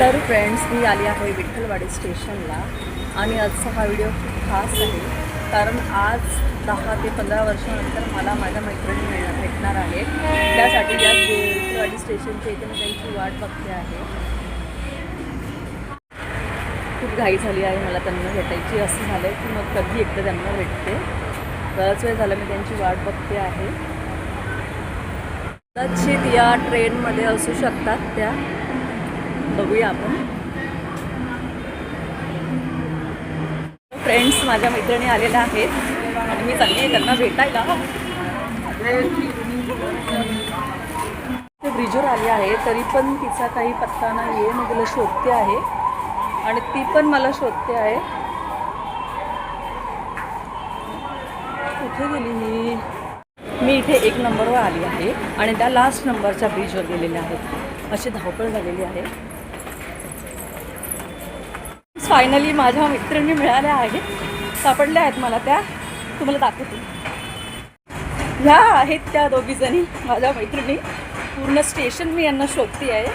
तर फ्रेंड्स मी आली आहे विठ्ठलवाडी स्टेशनला आणि आजचा हा व्हिडिओ खूप खास आहे. कारण आज दहा ते पंधरा वर्षानंतर मला माझ्या मैत्रिणी मिळणार भेटणार आहेत. त्यासाठी या विठ्ठलवाडी स्टेशनच्या इथे मी त्यांची वाट बघते आहे. खूप घाई झाली आहे मला त्यांना भेटायची. असं झालं आहे की मग कधी एकदा त्यांना भेटते. बराच वेळ झाला मी त्यांची वाट बघते आहे. कदाचित या ट्रेनमध्ये असू शकतात त्या. बघूया आपण. फ्रेंड्स माझ्या मैत्रिणी आलेल्या आहेत. आणि मी चांगली त्यांना भेटायला. ते ब्रिजवर आली आहे तरी पण तिचा काही पत्ता नाही आहे मी तिला शोधते आहे. आणि ती पण मला शोधते आहे. कुठे गेली मी मी इथे एक नंबरवर आली आहे. आणि त्या लास्ट नंबरच्या ब्रिजवर गेलेल्या आहेत. अशी धावपळ झालेली आहे. फायनली माझ्या मैत्रिणी मिळाल्या आहेत. सापडल्या आहेत मला त्या. तुम्हाला दाखवते. ह्या आहेत त्या दोघी जणी माझ्या मैत्रिणी. पूर्ण स्टेशन मी यांना शोधते आहे.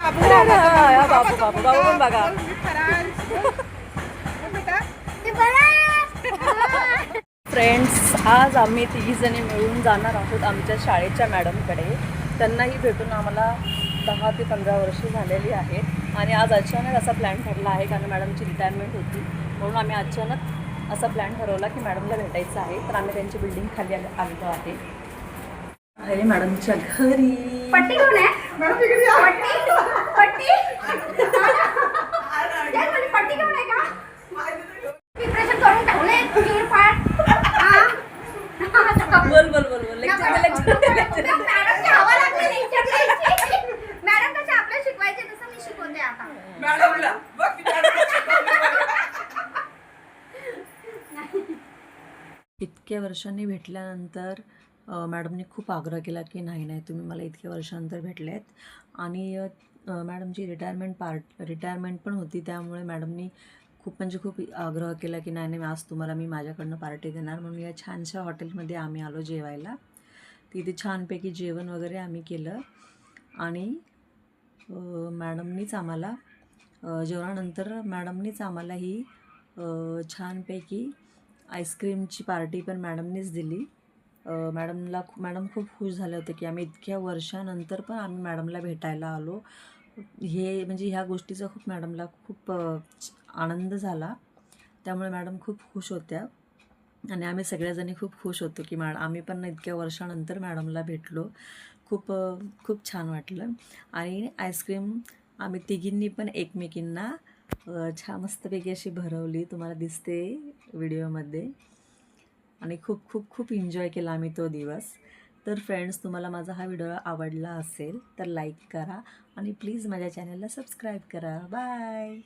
बाबू बाबू बाबू पण बघा. फ्रेंड्स आज आम्ही तिघीजणी मिळून जाणार आहोत आमच्या शाळेच्या मॅडमकडे त्यांनाही भेटून आम्हाला दहा ते पंधरा वर्ष झालेली आहेत. आणि आज अचानक असा प्लॅन ठरला आहे कारण मॅडमची रिटायरमेंट होती. म्हणून आम्ही अचानक असा प्लॅन ठरवला की मॅडमला भेटायचं आहे. तर आम्ही त्यांची बिल्डिंग खाली आले आलेलो आहे. अरे मॅडमच्या घरी. पट्टी कोण आहे पट्टी. पट्टी. काय म्हणे, पट्टी कोण आहे का? प्रिपरेशन करून ठेवले चिरफाड हा? बोल बोल बोल बोल. लेक्चर लेक्चर इतक्या वर्षांनी भेटल्यानंतर मॅडमने खूप आग्रह केला की नाही नाही तुम्ही मला इतक्या वर्षानंतर भेटले आहेत आणि मॅडमची रिटायरमेंट पार्ट रिटायरमेंट पण होती त्यामुळे मॅडमनी खूप म्हणजे खूप आग्रह केला की नाही नाही आज तुम्हाला मी माझ्याकडनं पार्टी देणार. म्हणून या छानशा हॉटेलमध्ये आम्ही आलो जेवायला. तिथे छानपैकी जेवण वगैरे आम्ही केलं. आणि मॅडमनीच आम्हाला जेवणानंतर मॅडमनीच आम्हाला ही छानपैकी आईस्क्रीमची पार्टी पण मॅडमनीच दिली. मॅडमला मॅडम खूप खुश झाले होते की आम्ही इतक्या वर्षानंतर पण आम्ही मॅडमला भेटायला आलो. हे म्हणजे ह्या गोष्टीचा खूप मॅडमला खूप आनंद झाला. त्यामुळे मॅडम खूप खुश होत्या. आणि आम्ही सगळ्याजणी खूप खुश होतो की मॅड आम्ही पण इतक्या वर्षानंतर मॅडमला भेटलो. खूप खूप छान वाटलं. आणि आईस्क्रीम आम्ही तिघींनी पण एकमेकींना छान मस्तपैकी अशी भरवली तुम्हाला दिसते व्हिडिओमध्ये. आणि खूप खूप खूप एन्जॉय केला आम्ही तो दिवस. तर फ्रेंड्स तुम्हाला माझा हा व्हिडिओ आवडला असेल तर लाईक करा. आणि प्लीज माझ्या चॅनलला सबस्क्राईब करा. बाय